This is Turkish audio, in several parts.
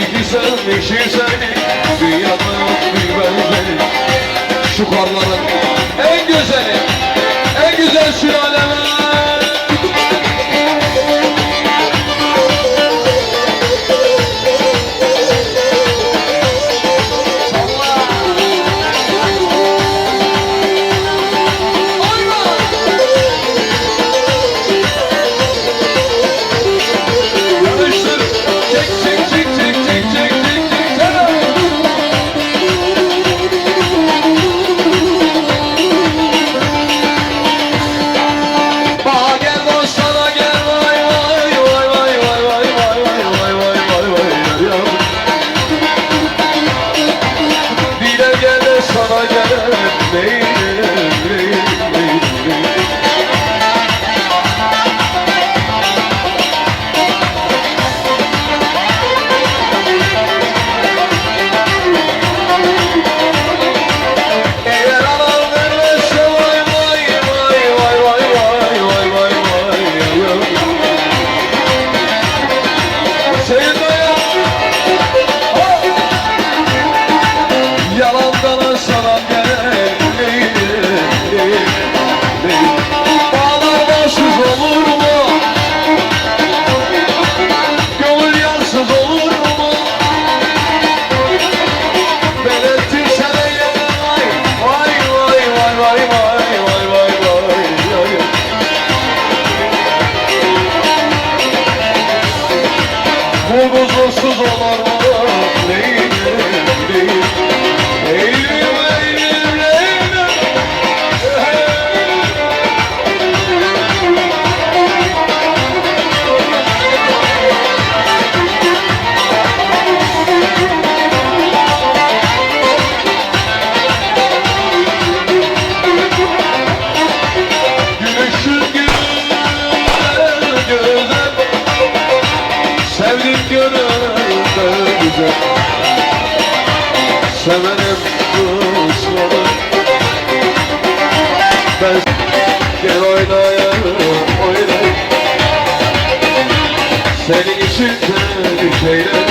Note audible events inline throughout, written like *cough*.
güzelmiş seni Dünyada yok bir benzeri Şu karların kul olur later.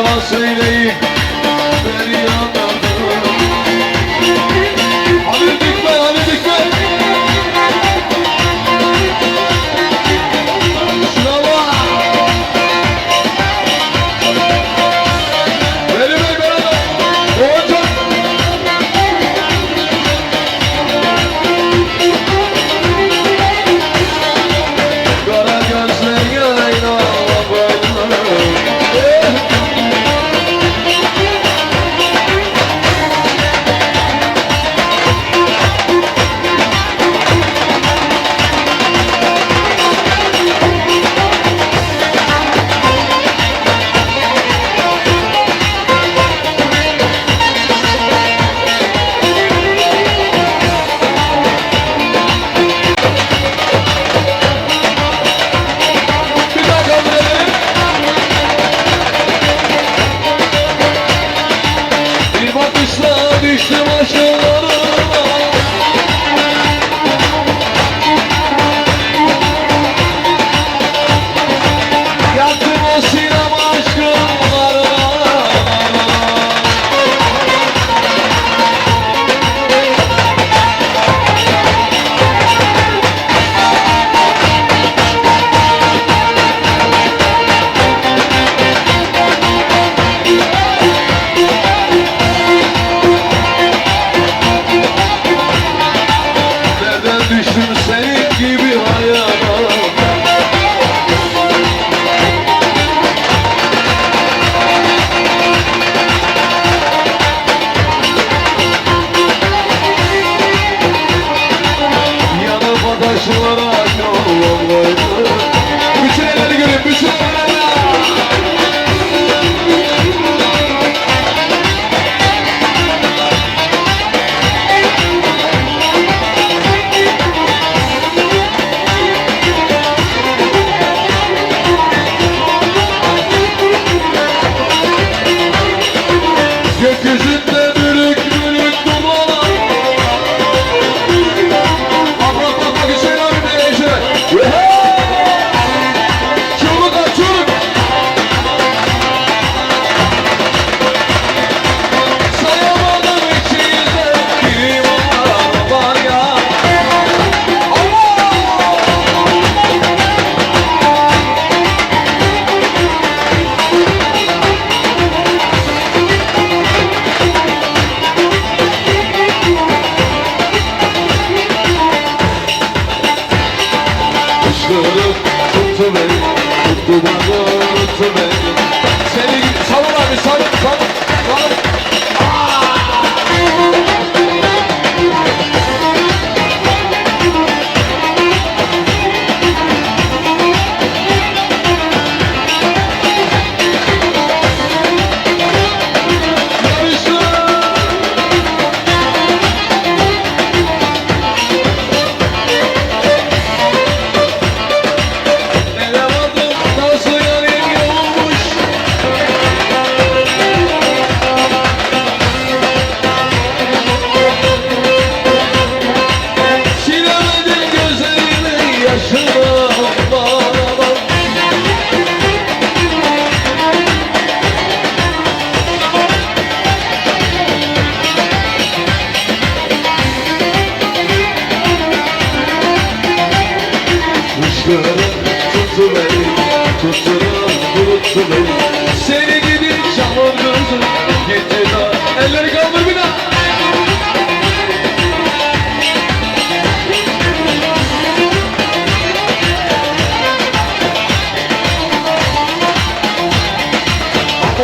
yalan söyleyin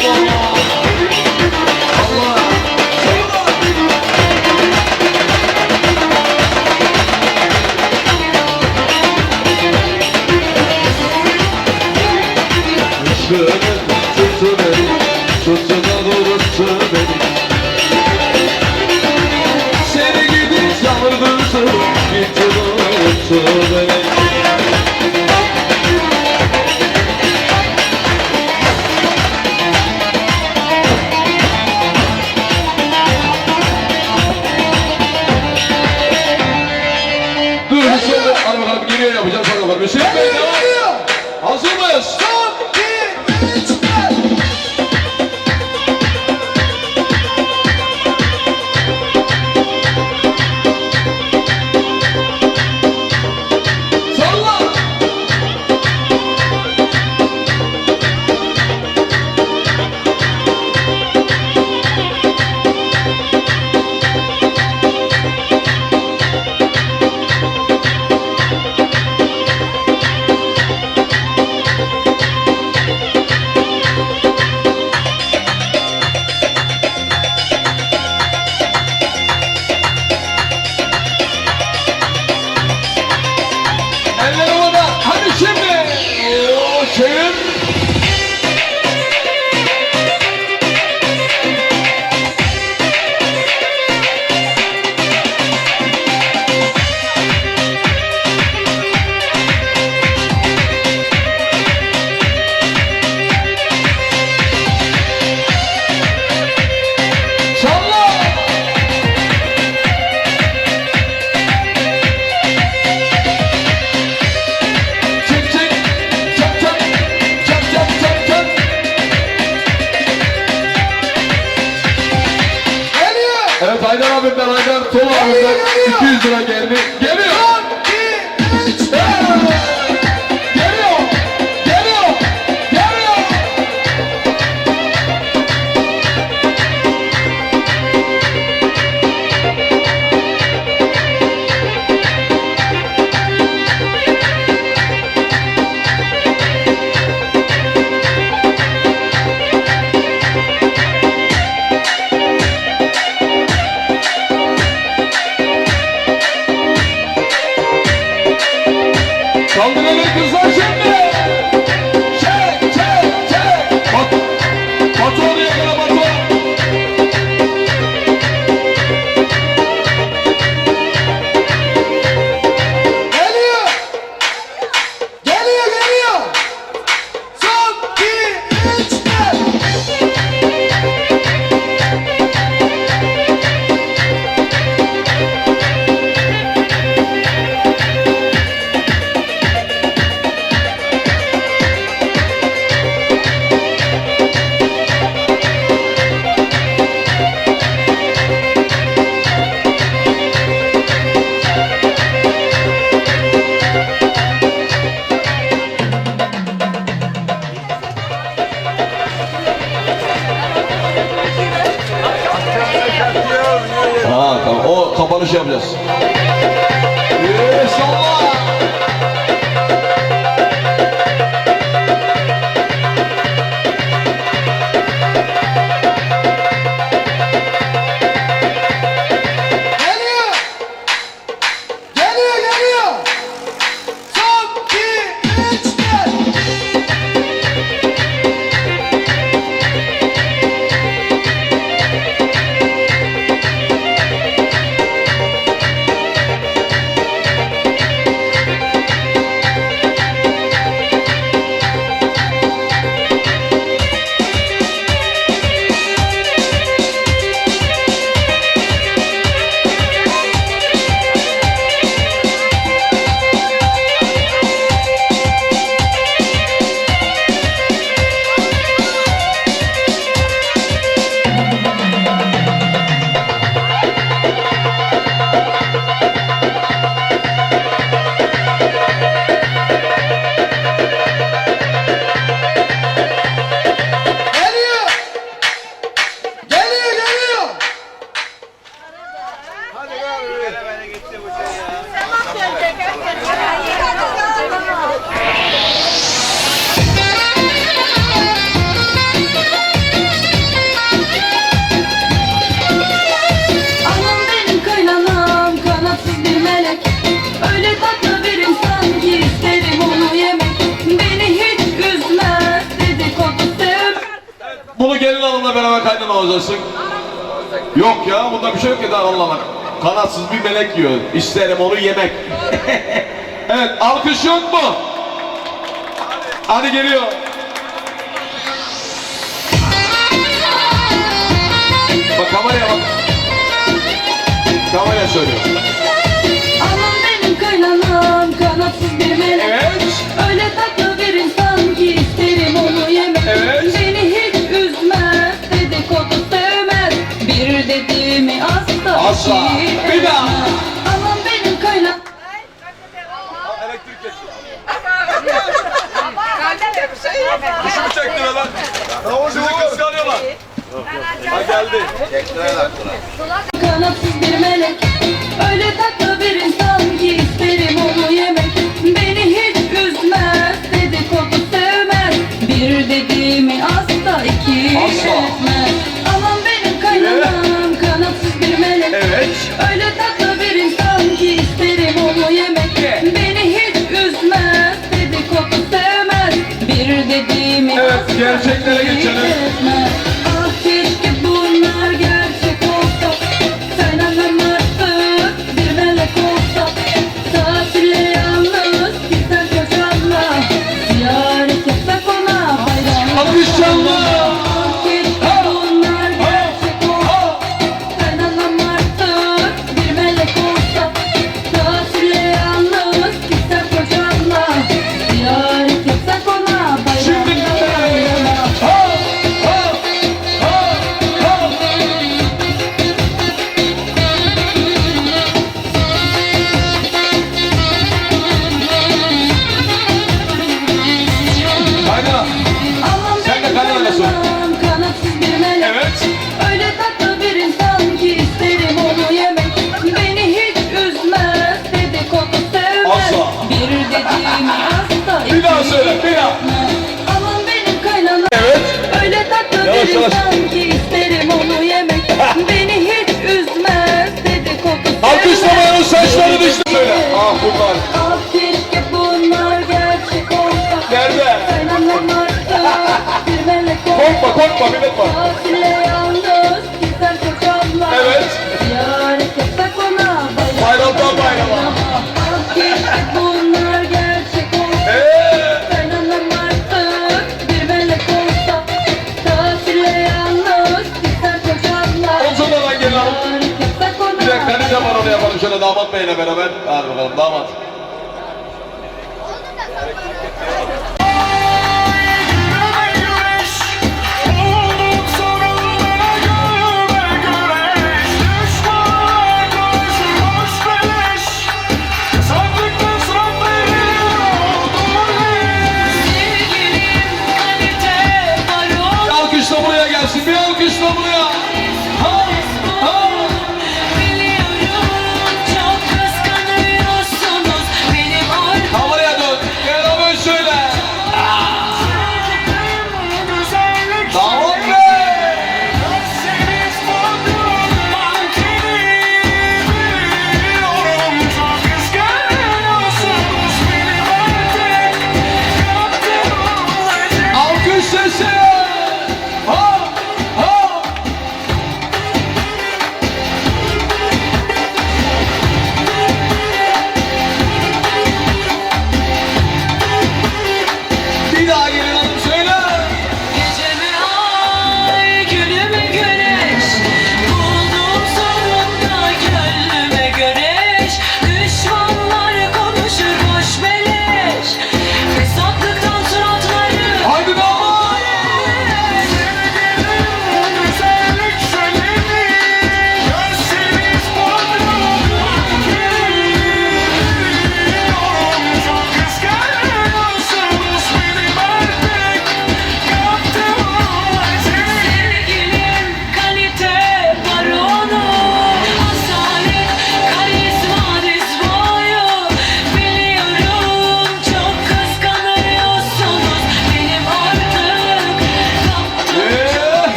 Yeah. Yapacağız. Hanımla beraber kaynana olacaksın. Yok ya bunda bir şey yok ki daha anlamak. Kanatsız bir melek yiyor. İsterim onu yemek. *laughs* evet alkış yok mu? Hadi geliyor. Bak kameraya bak. Kameraya söylüyor. Anam benim kaynanam iki Bir daha. Anam benim kaynanam Kuşumu çektiler lan. Sizi kıskanıyorlar. Ha geldi. Kanatsız bir melek. Öyle tatlı bir insan ki isterim onu yemek. Beni hiç üzmez dedikodu sevmez Bir dediğimi asla iki etmez Aman benim kaynanam gerçeklere geçelim. etmez. Omzundan gelin hanım. Ziyaret etsek ona Bir de kalite var onu yapalım şöyle damat beyle beraber. Hadi bakalım damat.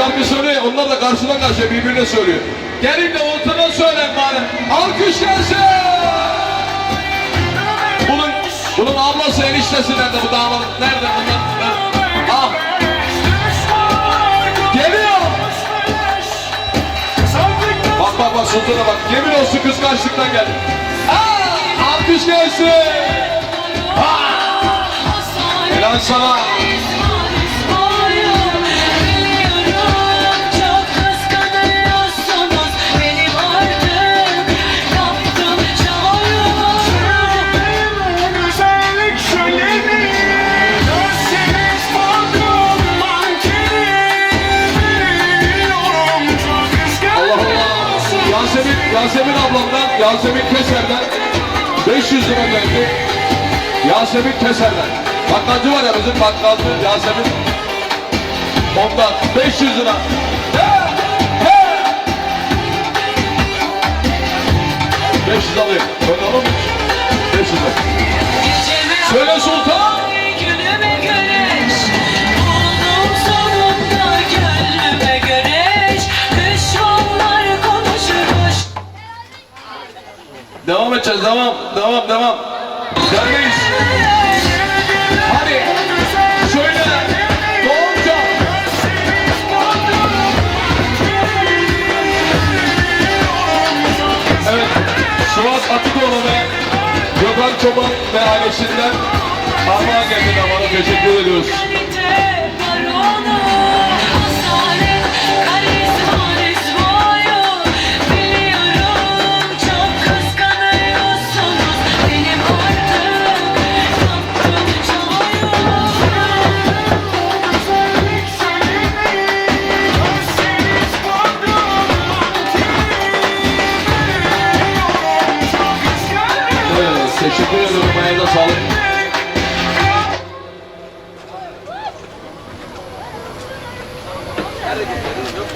Şarkı söylüyor, onlar da karşıdan karşıya birbirine söylüyor. Gelin de ortadan söylen bari. Alkış gelsin. Bunun, bunun ablası eniştesi nerede bu damat? Nerede bunlar? Ah, geliyor. Bak bak sultana bak. Yemin olsun kıskançlıktan geldi. Aa, alkış gelsin. Helal sana. Yasemin, Yasemin ablamdan, Yasemin Keser'den 500 lira geldi. Yasemin Keser'den. Bakkalcı var ya bizim bakkalcı Yasemin. Ondan 500 lira. He, he. 500 alayım. Mu? 500 lira. Söyle Sultan. Devam edeceğiz. Devam, devam, devam. Sendeyiz. Hadi. Söyle. Doğunca. Evet. Suat Atıkoğlu ve Gökhan Çoban ve ailesinden armağan geldi bana teşekkür ediyoruz.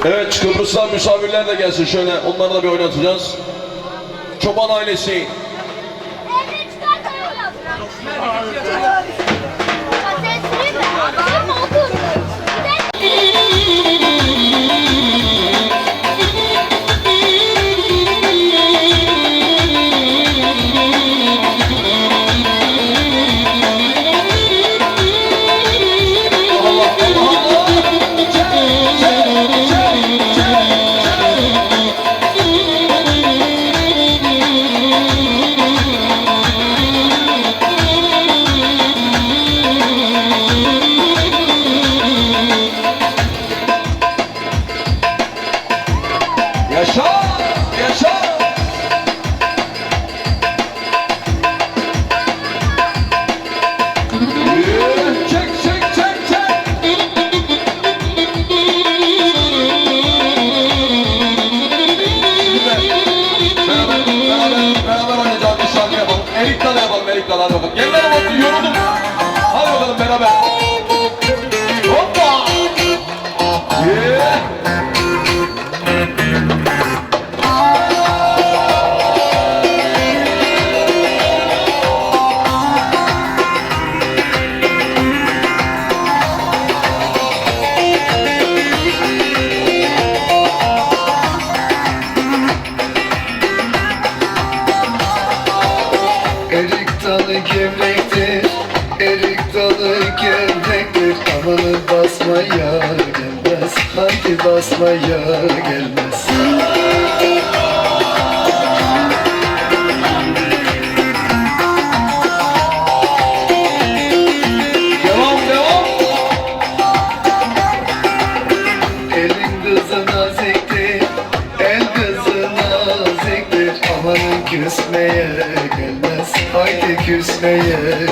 Evet Kıbrıs'tan misafirler de gelsin şöyle onları da bir oynatacağız. Çoban ailesi ಕಲಾವಿದ Yeah.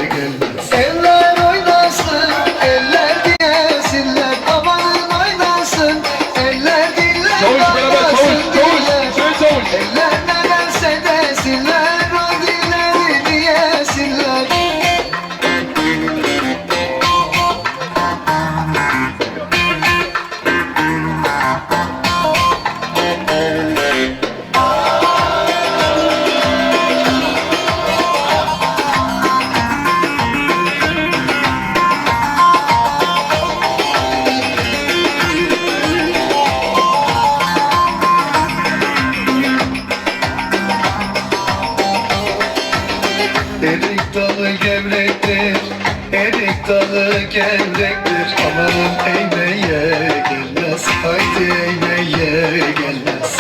Hastalığı gelecektir. Amanın eğmeye gelmez. Haydi eğmeye gelmez.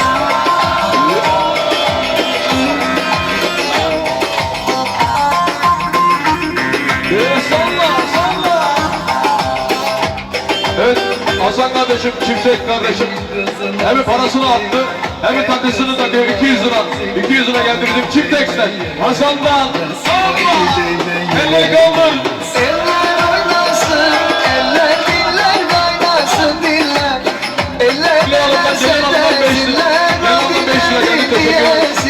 Evet, salla. Evet, Hasan kardeşim, Çimşek kardeşim. Hem parasını attı hem tatlısını da diyor 200 lira 200 lira geldi bizim Hasan'dan Salla. Elleri kaldır. yes.